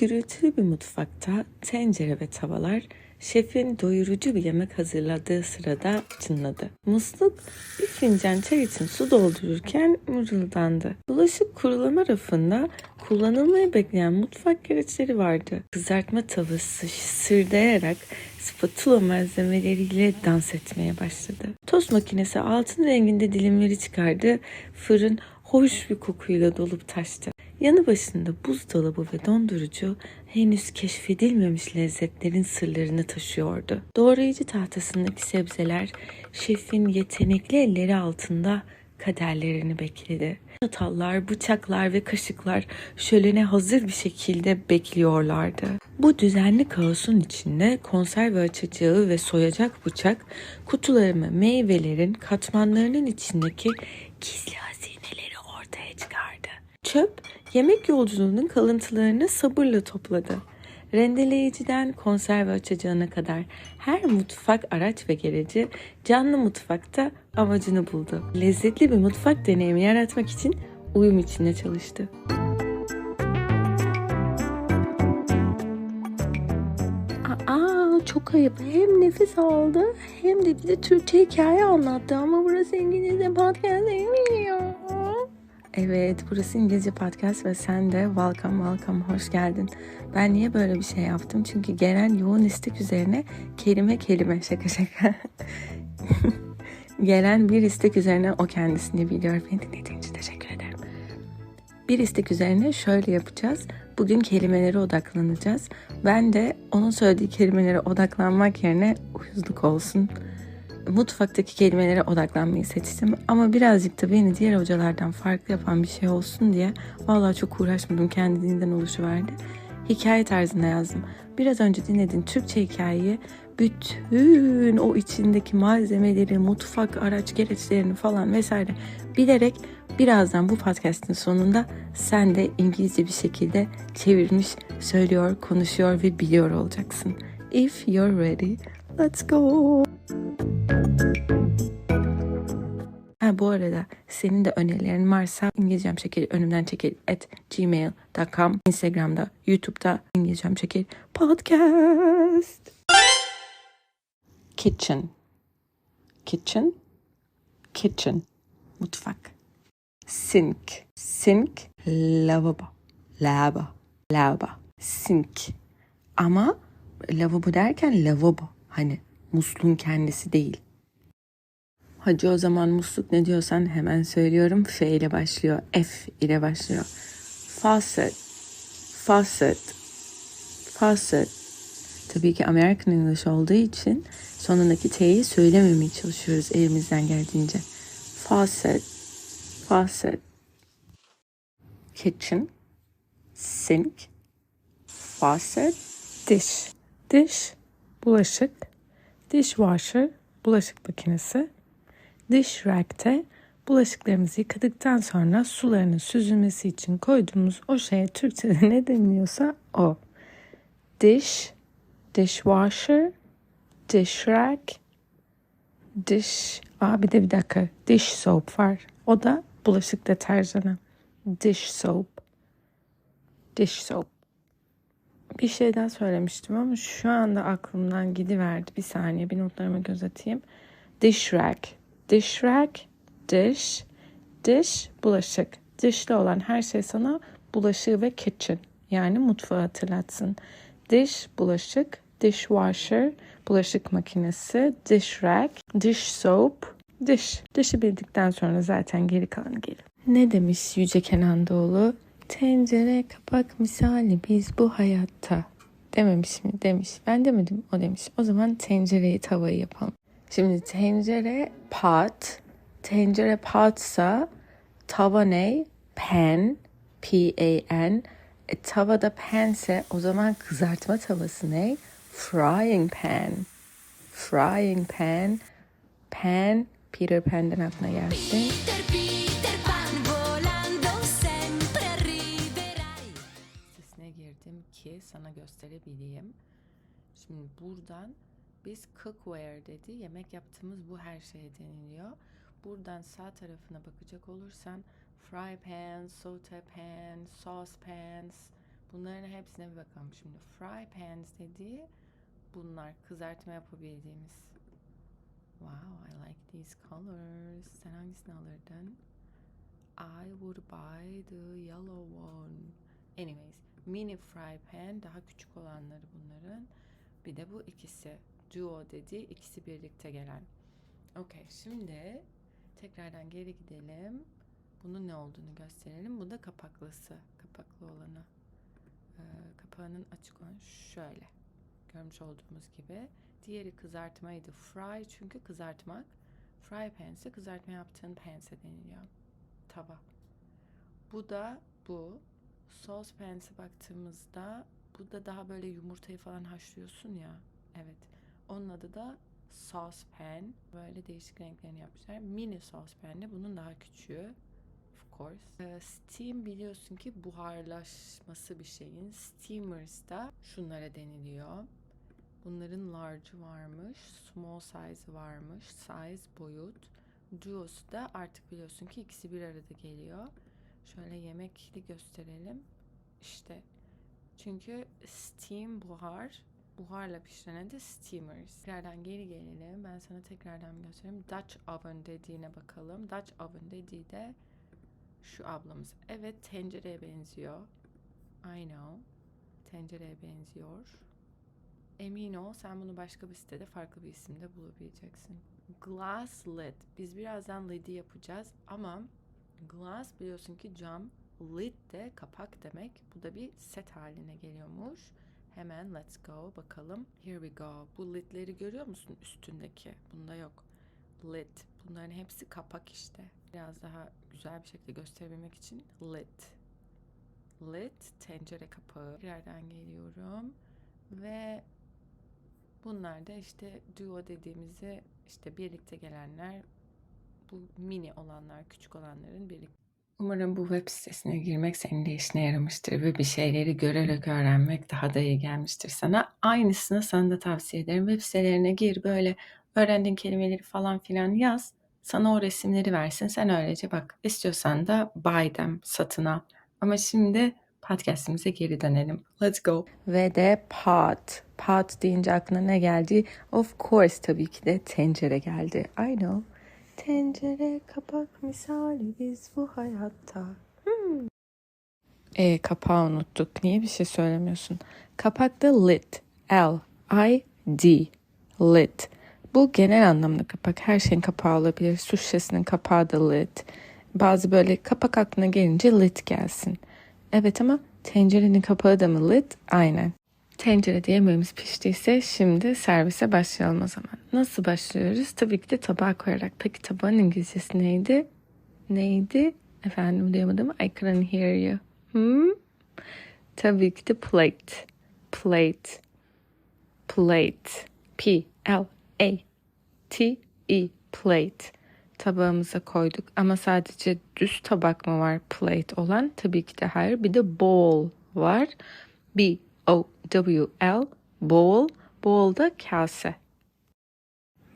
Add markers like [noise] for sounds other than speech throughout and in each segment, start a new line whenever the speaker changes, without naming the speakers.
gürültülü bir mutfakta tencere ve tavalar şefin doyurucu bir yemek hazırladığı sırada çınladı. Musluk bir fincan çay için su doldururken mırıldandı. Bulaşık kurulama rafında kullanılmayı bekleyen mutfak gereçleri vardı. Kızartma tavası sırdayarak spatula malzemeleriyle dans etmeye başladı. Tost makinesi altın renginde dilimleri çıkardı. Fırın hoş bir kokuyla dolup taştı. Yanı başında buzdolabı ve dondurucu henüz keşfedilmemiş lezzetlerin sırlarını taşıyordu. Doğrayıcı tahtasındaki sebzeler şefin yetenekli elleri altında kaderlerini bekledi. Çatallar, bıçaklar ve kaşıklar şölene hazır bir şekilde bekliyorlardı. Bu düzenli kaosun içinde konserve açacağı ve soyacak bıçak kutularımı meyvelerin katmanlarının içindeki gizli hazineleri ortaya çıkardı. Çöp yemek yolculuğunun kalıntılarını sabırla topladı. Rendeleyiciden konserve açacağına kadar her mutfak araç ve gereci canlı mutfakta amacını buldu. Lezzetli bir mutfak deneyimi yaratmak için uyum içinde çalıştı. Aa çok ayıp. Hem nefes aldı hem de bize Türkçe hikaye anlattı ama burası İngilizce podcast değil mi? Evet, burası İngilizce podcast ve sen de welcome welcome hoş geldin. Ben niye böyle bir şey yaptım? Çünkü gelen yoğun istek üzerine kelime kelime şaka şaka. [laughs] gelen bir istek üzerine o kendisini biliyor. Beni dinlediğin için teşekkür ederim. Bir istek üzerine şöyle yapacağız. Bugün kelimelere odaklanacağız. Ben de onun söylediği kelimelere odaklanmak yerine uyuzluk olsun mutfaktaki kelimelere odaklanmayı seçtim. Ama birazcık da beni diğer hocalardan farklı yapan bir şey olsun diye vallahi çok uğraşmadım. Kendiliğinden oluşuverdi. Hikaye tarzında yazdım. Biraz önce dinlediğin Türkçe hikayeyi bütün o içindeki malzemeleri, mutfak araç gereçlerini falan vesaire bilerek birazdan bu podcast'in sonunda sen de İngilizce bir şekilde çevirmiş, söylüyor, konuşuyor ve biliyor olacaksın. If you're ready, let's go. Bu arada senin de önerilerin varsa İngilizcem çekil önümden çekil at gmail.com Instagram'da, YouTube'da İngilizcem çekil podcast. Kitchen. Kitchen. Kitchen. Mutfak. Sink. Sink. Lavabo. Lavabo. Lavabo. Sink. Ama lavabo derken lavabo. Hani musluğun kendisi değil. Hacı o zaman musluk ne diyorsan hemen söylüyorum. F ile başlıyor. F ile başlıyor. Faucet. Faucet. Faucet. Tabii ki American English olduğu için sonundaki T'yi söylememeye çalışıyoruz elimizden geldiğince. Faucet. Faucet. Kitchen. Sink. Faucet. Dish. Dish. Bulaşık. Dishwasher. Bulaşık makinesi dish rack'te bulaşıklarımızı yıkadıktan sonra sularının süzülmesi için koyduğumuz o şeye Türkçe'de ne deniliyorsa o. Dish, dishwasher, dish rack, dish, aa bir de bir dakika, dish soap var. O da bulaşık deterjanı. Dish soap. Dish soap. Bir şey daha söylemiştim ama şu anda aklımdan gidiverdi. Bir saniye bir notlarıma göz atayım. Dish rack Dish rack, dish, dish, bulaşık. Dişli olan her şey sana bulaşığı ve kitchen yani mutfağı hatırlatsın. Dish, bulaşık, dishwasher, bulaşık makinesi, dish rack, dish soap, dish. Dişi bildikten sonra zaten geri kalanı gelir. Ne demiş Yüce Kenan Doğulu? Tencere kapak misali biz bu hayatta. Dememiş mi? Demiş. Ben demedim o demiş. O zaman tencereyi tavayı yapalım. Şimdi tencere pot. Tencere potsa tava ne? Pan. P-A-N. E, tavada panse o zaman kızartma tavası ne? Frying pan. Frying pan. Pan. Peter Pan'den aklına geldi. Sitesine girdim ki sana gösterebileyim. Şimdi buradan biz cookware dedi. Yemek yaptığımız bu her şeye deniliyor. Buradan sağ tarafına bakacak olursan fry pan, saute pan, sauce pans, Bunların hepsine bir bakalım şimdi. Fry pans dediği bunlar kızartma yapabildiğimiz. Wow, I like these colors. Sen hangisini alırdın? I would buy the yellow one. Anyways, mini fry pan daha küçük olanları bunların. Bir de bu ikisi. Duo dediği ikisi birlikte gelen. Okey, şimdi tekrardan geri gidelim. Bunun ne olduğunu gösterelim. Bu da kapaklısı. Kapaklı olanı. Ee, kapağının açık olan şöyle. Görmüş olduğumuz gibi. Diğeri kızartmaydı. Fry çünkü kızartmak. Fry pan ise kızartma yaptığın panse deniliyor. Tava. Bu da bu. Sauce pans'e baktığımızda bu da daha böyle yumurtayı falan haşlıyorsun ya. Evet. Onun adı da saucepan. Böyle değişik renklerini yapmışlar. Mini saucepan de bunun daha küçüğü. Of course. Ee, steam biliyorsun ki buharlaşması bir şeyin. Steamers da şunlara deniliyor. Bunların large'ı varmış, small size varmış, size boyut. Duo'su da artık biliyorsun ki ikisi bir arada geliyor. Şöyle yemekli gösterelim. İşte çünkü steam buhar, buharla pişirene de steamers. Tekrardan geri gelelim. Ben sana tekrardan göstereyim. Dutch oven dediğine bakalım. Dutch oven dediği de şu ablamız. Evet tencereye benziyor. I know. Tencereye benziyor. Emin ol sen bunu başka bir sitede farklı bir isimde bulabileceksin. Glass lid. Biz birazdan lid'i yapacağız ama glass biliyorsun ki cam. Lid de kapak demek. Bu da bir set haline geliyormuş. Hemen let's go bakalım. Here we go. Bu lidleri görüyor musun üstündeki? Bunda yok. Lid. Bunların hepsi kapak işte. Biraz daha güzel bir şekilde gösterebilmek için lid. Lid tencere kapağı. Bir yerden geliyorum. Ve bunlar da işte duo dediğimizi işte birlikte gelenler bu mini olanlar, küçük olanların birlikte. Umarım bu web sitesine girmek senin de işine yaramıştır ve bir şeyleri görerek öğrenmek daha da iyi gelmiştir sana. Aynısını sana da tavsiye ederim. Web sitelerine gir böyle öğrendiğin kelimeleri falan filan yaz. Sana o resimleri versin. Sen öylece bak. İstiyorsan da buy them, satın al. Ama şimdi podcastimize geri dönelim. Let's go. Ve de pot. Pot deyince aklına ne geldi? Of course tabii ki de tencere geldi. I know. Tencere kapak misali biz bu hayatta. Hmm. E, kapağı unuttuk. Niye bir şey söylemiyorsun? Kapakta lid. L. I. D. Lid. Bu genel anlamda kapak. Her şeyin kapağı olabilir. Su şişesinin kapağı da lid. Bazı böyle kapak aklına gelince lid gelsin. Evet ama tencerenin kapağı da mı lid? Aynen. Tencerede yemeğimiz piştiyse şimdi servise başlayalım o zaman. Nasıl başlıyoruz? Tabii ki de tabağa koyarak. Peki tabağın İngilizcesi neydi? Neydi? Efendim duyamadım. I couldn't hear you. Hmm? Tabii ki de plate. Plate. Plate. P L A T E plate. Tabağımıza koyduk ama sadece düz tabak mı var plate olan? Tabii ki de hayır. Bir de bowl var. B O W L bowl. Bowl da kase.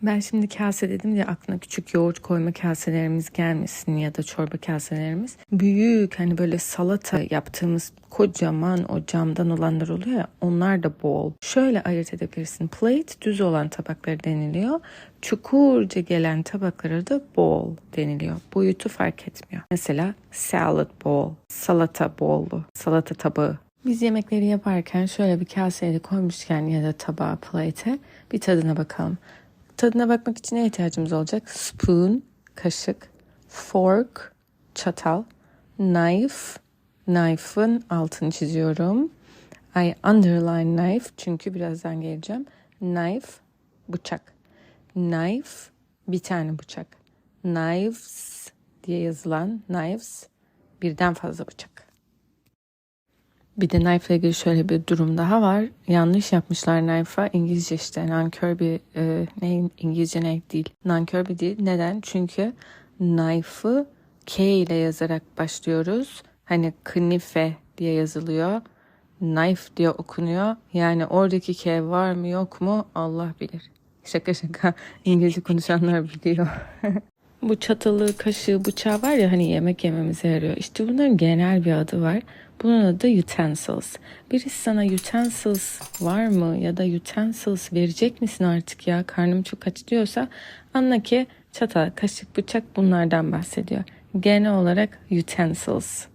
Ben şimdi kase dedim diye aklına küçük yoğurt koyma kaselerimiz gelmesin ya da çorba kaselerimiz. Büyük hani böyle salata yaptığımız kocaman o camdan olanlar oluyor ya onlar da bowl. Şöyle ayırt edebilirsin. Plate düz olan tabakları deniliyor. Çukurca gelen tabaklara da bowl deniliyor. Boyutu fark etmiyor. Mesela salad bowl, salata bowl'u, salata tabağı. Biz yemekleri yaparken şöyle bir kaseye de koymuşken ya da tabağa, plate'e bir tadına bakalım. Tadına bakmak için ne ihtiyacımız olacak? Spoon, kaşık, fork, çatal, knife, knife'ın altını çiziyorum. I underline knife çünkü birazdan geleceğim. Knife, bıçak. Knife, bir tane bıçak. Knives diye yazılan knives, birden fazla bıçak. Bir de knife ile ilgili şöyle bir durum daha var. Yanlış yapmışlar knife'a. İngilizce işte nankör bir e, ne İngilizce ne değil. Nankör bir değil. Neden? Çünkü knife'ı K ile yazarak başlıyoruz. Hani knife diye yazılıyor. Knife diye okunuyor. Yani oradaki K var mı yok mu Allah bilir. Şaka şaka [laughs] İngilizce konuşanlar biliyor. [laughs] Bu çatalı, kaşığı, bıçağı var ya hani yemek yememize yarıyor. İşte bunların genel bir adı var. Bunun adı utensils. Birisi sana utensils var mı ya da utensils verecek misin artık ya karnım çok aç diyorsa anla ki çatal, kaşık, bıçak bunlardan bahsediyor. Genel olarak utensils.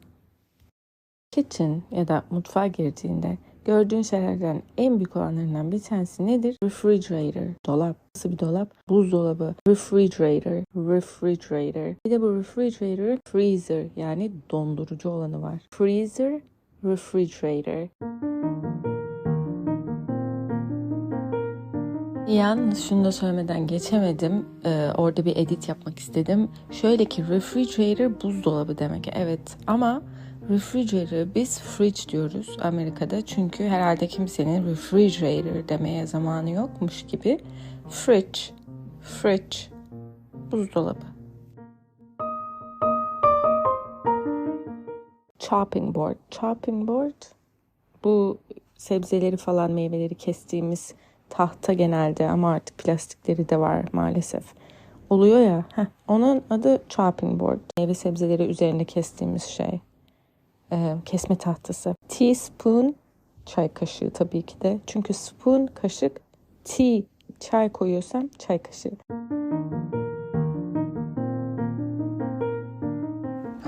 Kitchen ya da mutfağa girdiğinde gördüğün şeylerden en büyük olanlarından bir tanesi nedir? Refrigerator, dolap. Nasıl bir dolap? Buzdolabı. Refrigerator, refrigerator. Bir de bu refrigerator, freezer yani dondurucu olanı var. Freezer, refrigerator. Yalnız şunu da söylemeden geçemedim. Ee, orada bir edit yapmak istedim. Şöyle ki refrigerator buzdolabı demek. Evet ama refrigerator biz fridge diyoruz Amerika'da. Çünkü herhalde kimsenin refrigerator demeye zamanı yokmuş gibi. Fridge, fridge, buzdolabı. Chopping board. Chopping board bu sebzeleri falan meyveleri kestiğimiz tahta genelde ama artık plastikleri de var maalesef. Oluyor ya. Heh, onun adı chopping board. Meyve sebzeleri üzerinde kestiğimiz şey. Ee, kesme tahtası. Teaspoon çay kaşığı tabii ki de. Çünkü spoon kaşık. Tea çay koyuyorsam çay kaşığı.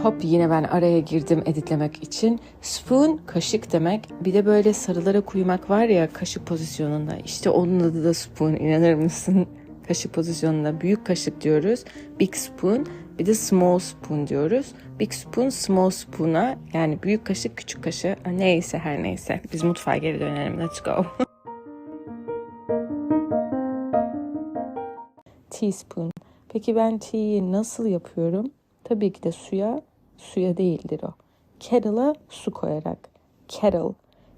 Hop yine ben araya girdim editlemek için. Spoon kaşık demek. Bir de böyle sarılarak uyumak var ya kaşık pozisyonunda. İşte onun adı da spoon inanır mısın? [laughs] Kaşık pozisyonunda büyük kaşık diyoruz. Big spoon. Bir de small spoon diyoruz. Big spoon small spoon'a yani büyük kaşık küçük kaşığı neyse her neyse. Biz mutfağa geri dönelim. Let's go. [laughs] Teaspoon. Peki ben tea'yi nasıl yapıyorum? Tabii ki de suya, suya değildir o. Kettle'a su koyarak. Kettle.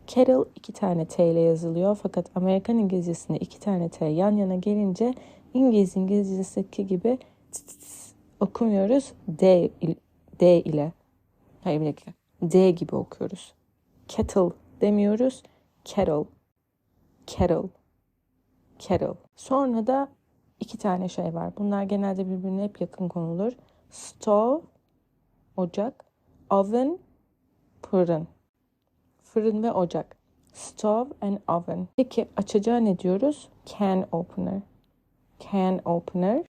Kettle iki tane T ile yazılıyor fakat Amerikan İngilizcesinde iki tane T yan yana gelince İngiliz İngilizcesindeki gibi tıs tıs okumuyoruz. D, D ile. Hayır bir dakika. D gibi okuyoruz. Kettle demiyoruz. Kettle. Kettle. Kettle. Sonra da iki tane şey var. Bunlar genelde birbirine hep yakın konulur. Stove, ocak, oven, fırın. Fırın ve ocak. Stove and oven. Peki açacağı ne diyoruz? Can opener. Can opener.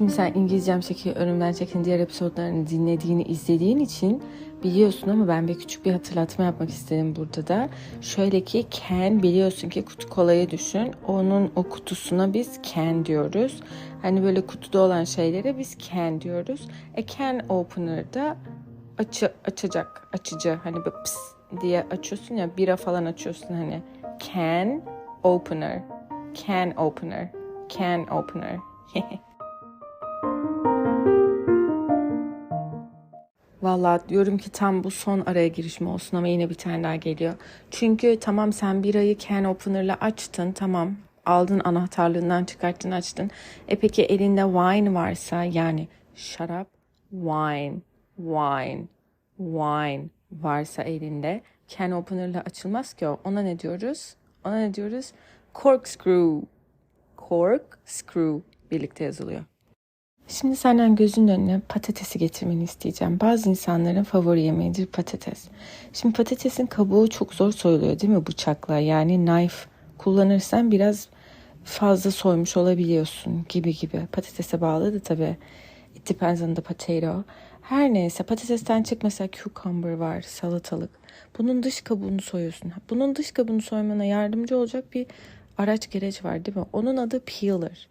Şimdi sen İngilizcem çeki önümden çekin diğer episodlarını dinlediğini, izlediğin için biliyorsun ama ben bir küçük bir hatırlatma yapmak istedim burada da. Şöyle ki can biliyorsun ki kutu kolayı düşün. Onun o kutusuna biz can diyoruz. Hani böyle kutuda olan şeylere biz can diyoruz. E can opener'da açı, açacak, açıcı. Hani böyle pıs diye açıyorsun ya bira falan açıyorsun hani. Can opener. Can opener. Can opener. [laughs] Vallahi diyorum ki tam bu son araya girişim olsun ama yine bir tane daha geliyor. Çünkü tamam sen birayı can opener'la açtın tamam aldın anahtarlığından çıkarttın açtın. E peki elinde wine varsa yani şarap wine wine wine varsa elinde can opener'la açılmaz ki o. Ona ne diyoruz? Ona ne diyoruz? Corkscrew. Corkscrew birlikte yazılıyor. Şimdi senden gözünün önüne patatesi getirmeni isteyeceğim. Bazı insanların favori yemeğidir patates. Şimdi patatesin kabuğu çok zor soyuluyor değil mi bıçakla? Yani knife kullanırsan biraz fazla soymuş olabiliyorsun gibi gibi. Patatese bağlı da tabii. It depends on the potato. Her neyse patatesten çık mesela cucumber var, salatalık. Bunun dış kabuğunu soyuyorsun. Bunun dış kabuğunu soymana yardımcı olacak bir araç gereç var değil mi? Onun adı peeler.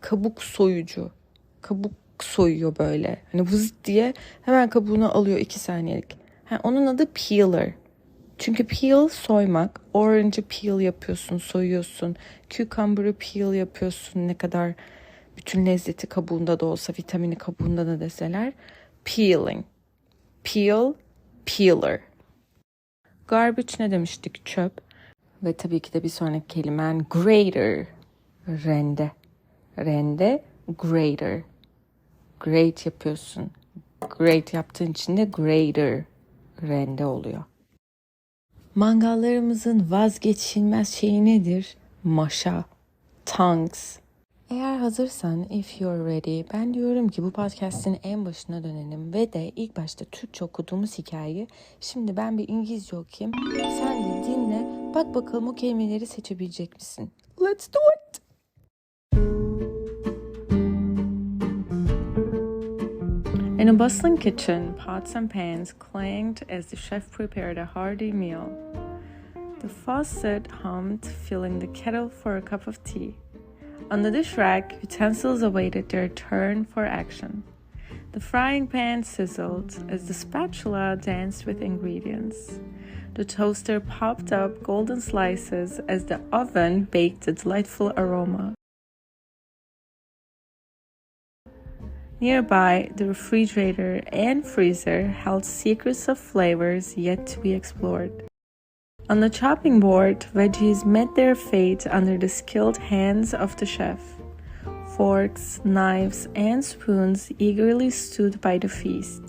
Kabuk soyucu kabuk soyuyor böyle. Hani vız diye hemen kabuğunu alıyor iki saniyelik. Ha, onun adı peeler. Çünkü peel soymak. Orange'ı peel yapıyorsun, soyuyorsun. Cucumber'ı peel yapıyorsun. Ne kadar bütün lezzeti kabuğunda da olsa, vitamini kabuğunda da deseler. Peeling. Peel, peeler. Garbage ne demiştik? Çöp. Ve tabii ki de bir sonraki kelimen grater. Rende. Rende, grater. Grate yapıyorsun. Grate yaptığın için de grater rende oluyor. Mangallarımızın vazgeçilmez şeyi nedir? Maşa, tongs. Eğer hazırsan, if you're ready, ben diyorum ki bu podcast'in en başına dönelim ve de ilk başta Türkçe okuduğumuz hikayeyi şimdi ben bir İngilizce okuyayım. Sen de dinle, bak bakalım o kelimeleri seçebilecek misin? Let's do it! In a bustling kitchen, pots and pans clanged as the chef prepared a hearty meal. The faucet hummed, filling the kettle for a cup of tea. On the dish rack, utensils awaited their turn for action. The frying pan sizzled as the spatula danced with ingredients. The toaster popped up golden slices as the oven baked a delightful aroma. Nearby, the refrigerator and freezer held secrets of flavors yet to be explored. On the chopping board, veggies met their fate under the skilled hands of the chef. Forks, knives, and spoons eagerly stood by the feast.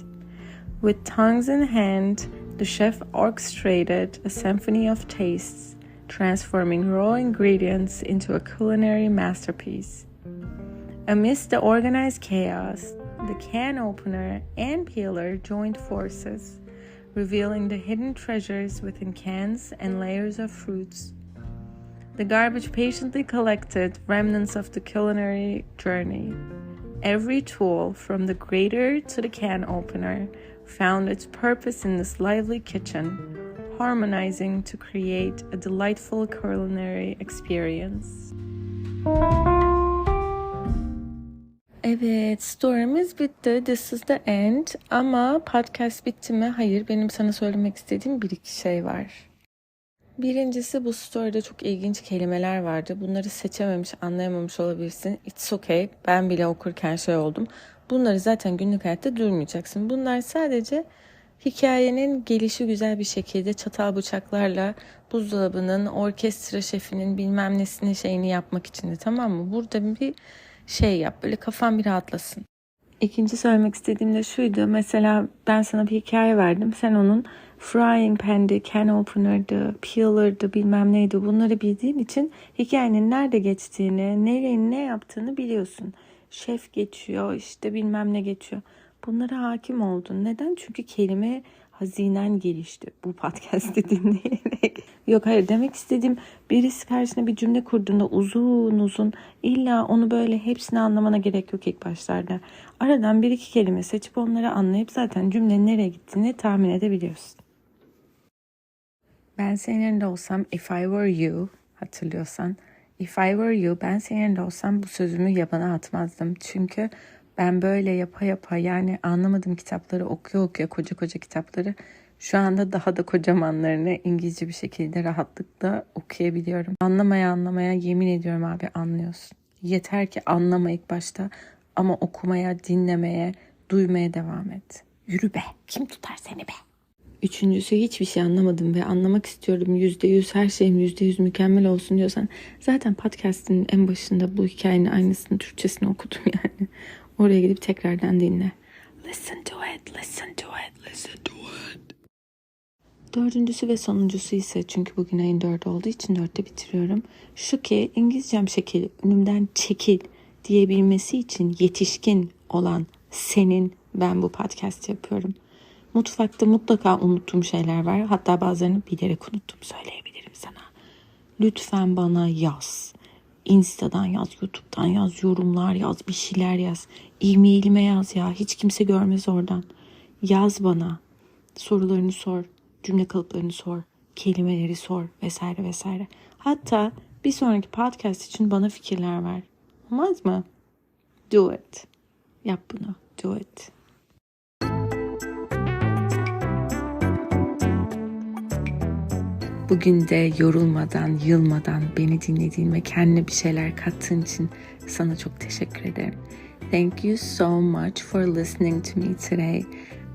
With tongues in hand, the chef orchestrated a symphony of tastes, transforming raw ingredients into a culinary masterpiece. Amidst the organized chaos, the can opener and peeler joined forces, revealing the hidden treasures within cans and layers of fruits. The garbage patiently collected remnants of the culinary journey. Every tool, from the grater to the can opener, found its purpose in this lively kitchen, harmonizing to create a delightful culinary experience. Evet, story'miz bitti. This is the end. Ama podcast bitti mi? Hayır, benim sana söylemek istediğim bir iki şey var. Birincisi bu story'de çok ilginç kelimeler vardı. Bunları seçememiş, anlayamamış olabilirsin. It's okay. Ben bile okurken şey oldum. Bunları zaten günlük hayatta duymayacaksın. Bunlar sadece hikayenin gelişi güzel bir şekilde çatal bıçaklarla buzdolabının, orkestra şefinin bilmem nesinin şeyini yapmak için de tamam mı? Burada bir şey yap. Böyle kafan bir rahatlasın. İkinci söylemek istediğim de şuydu. Mesela ben sana bir hikaye verdim. Sen onun frying pan'di, can opener'dı, peeler'dı bilmem neydi bunları bildiğin için hikayenin nerede geçtiğini, nerenin ne yaptığını biliyorsun. Şef geçiyor, işte bilmem ne geçiyor. Bunlara hakim oldun. Neden? Çünkü kelime hazinen gelişti bu podcast'i [laughs] dinleyerek. Yok hayır demek istediğim birisi karşısına bir cümle kurduğunda uzun uzun illa onu böyle hepsini anlamana gerek yok ilk başlarda. Aradan bir iki kelime seçip onları anlayıp zaten cümlenin nereye gittiğini tahmin edebiliyorsun. Ben senin yerinde olsam if I were you hatırlıyorsan if I were you ben senin yerinde olsam bu sözümü yabana atmazdım. Çünkü ben böyle yapa yapa yani anlamadığım kitapları okuya okuya koca koca kitapları şu anda daha da kocamanlarını İngilizce bir şekilde rahatlıkla okuyabiliyorum. Anlamaya anlamaya yemin ediyorum abi anlıyorsun. Yeter ki anlama ilk başta ama okumaya, dinlemeye, duymaya devam et. Yürü be, kim tutar seni be? Üçüncüsü hiçbir şey anlamadım ve anlamak istiyorum. Yüzde yüz her şeyim yüzde yüz mükemmel olsun diyorsan zaten podcast'in en başında bu hikayenin aynısını Türkçesini okudum [laughs] yani. Oraya gidip tekrardan dinle. Listen to it, listen to it, listen to it. Dördüncüsü ve sonuncusu ise çünkü bugün ayın dört olduğu için dörtte bitiriyorum. Şu ki İngilizcem şekil, önümden çekil diyebilmesi için yetişkin olan senin ben bu podcast yapıyorum. Mutfakta mutlaka unuttuğum şeyler var. Hatta bazılarını bilerek unuttum söyleyebilirim sana. Lütfen bana yaz. Insta'dan yaz, YouTube'dan yaz, yorumlar yaz, bir şeyler yaz. E-mailime yaz ya. Hiç kimse görmez oradan. Yaz bana. Sorularını sor, cümle kalıplarını sor, kelimeleri sor vesaire vesaire. Hatta bir sonraki podcast için bana fikirler ver. Olmaz mı? Do it. Yap bunu. Do it. Bugün de yorulmadan, yılmadan beni dinlediğin ve kendine bir şeyler kattığın için sana çok teşekkür ederim. Thank you so much for listening to me today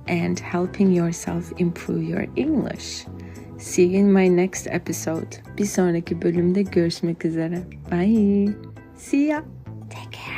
and helping yourself improve your English. See you in my next episode. Bir sonraki bölümde görüşmek üzere. Bye. See ya. Take care.